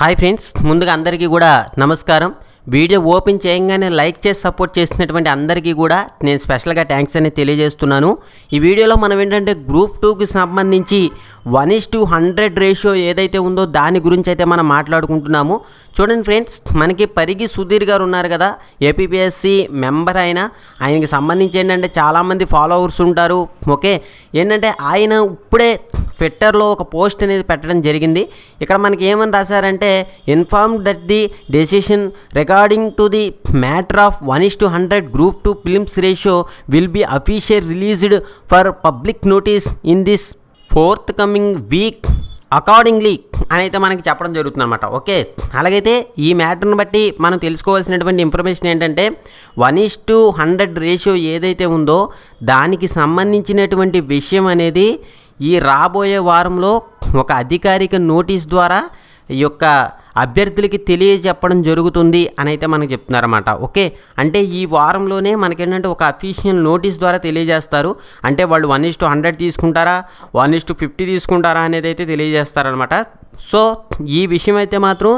Hi friends ముందుగా అందరికీ కూడా నమస్కారం. వీడియో ఓపెన్ చేయగానే లైక్ చేసి సపోర్ట్ చేసినటువంటి అందరికీ కూడా నేను స్పెషల్గా థ్యాంక్స్ అనేది తెలియజేస్తున్నాను. ఈ వీడియోలో మనం ఏంటంటే గ్రూప్ టూకి సంబంధించి one is to hundred ratio ఏదైతే ఉందో దాని గురించి అయితే మనం మాట్లాడుకుంటున్నాము. చూడండి ఫ్రెండ్స్ మనకి పరిగి సుధీర్ గారు ఉన్నారు కదా ఏపీపీఎస్సి మెంబర్ అయిన ఆయనకి సంబంధించి ఏంటంటే చాలామంది ఫాలోవర్స్ ఉంటారు. ఓకే? ఏంటంటే ఆయన ఇప్పుడే ట్విట్టర్లో ఒక పోస్ట్ అనేది పెట్టడం జరిగింది. ఇక్కడ మనకి ఏమని రాశారంటే inform that the decision regarding to the matter of one is to hundred group two films ratio will be official released for public notice in this forthcoming week accordingly అని అయితే మనకి చెప్పడం జరుగుతుంది అనమాట ఓకే? అలాగైతే ఈ మ్యాటర్ని బట్టి మనం తెలుసుకోవాల్సినటువంటి ఇన్ఫర్మేషన్ ఏంటంటే one is to hundred ratio ఏదైతే ఉందో దానికి సంబంధించినటువంటి విషయం అనేది ఈ రాబోయే వారంలో ఒక అధికారిక నోటీస్ ద్వారా ఈ యొక్క అభ్యర్థులకి తెలియజెప్పడం జరుగుతుంది అని అయితే మనకు చెప్తున్నారన్నమాట. ఓకే? అంటే ఈ వారంలోనే మనకేంటంటే ఒక అఫీషియల్ నోటీస్ ద్వారా తెలియజేస్తారు. అంటే వాళ్ళు వన్ ఇస్ టు హండ్రెడ్ తీసుకుంటారా? వన్ ఇస్ టు ఫిఫ్టీ తీసుకుంటారా అనేది అయితే తెలియజేస్తారనమాట సో ఈ విషయం అయితే మాత్రం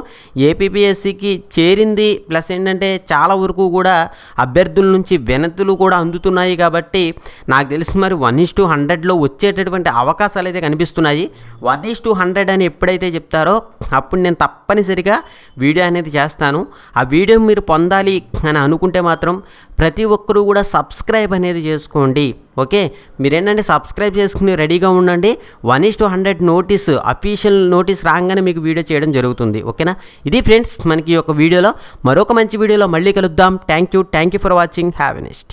ఏపీపీఎస్సికి చేరింది. ప్లస్ ఏంటంటే చాలా వరకు కూడా అభ్యర్థుల నుంచి వినతులు కూడా అందుతున్నాయి కాబట్టి నాకు తెలిసి మరి వన్ ఈస్ టు హండ్రెడ్లో వచ్చేటటువంటి అవకాశాలు అయితే కనిపిస్తున్నాయి. వన్ ఈస్ టు హండ్రెడ్ అని ఎప్పుడైతే చెప్తారో అప్పుడు నేను తప్పనిసరిగా వీడియో అనేది చేస్తాను. ఆ వీడియో మీరు పొందాలి అని అనుకుంటే మాత్రం ప్రతి ఒక్కరూ కూడా సబ్స్క్రైబ్ అనేది చేసుకోండి. ఓకే? మీరేంటంటే సబ్స్క్రైబ్ చేసుకుని రెడీగా ఉండండి. One is to hundred notice official notice రాగానే మీకు వీడియో చేయడం జరుగుతుంది. ఓకేనా? ఇది ఫ్రెండ్స్ మనకి ఒక వీడియోలో. మరొక మంచి వీడియోలో మళ్ళీ కలుద్దాం. Thank you. Thank you for watching. Have a next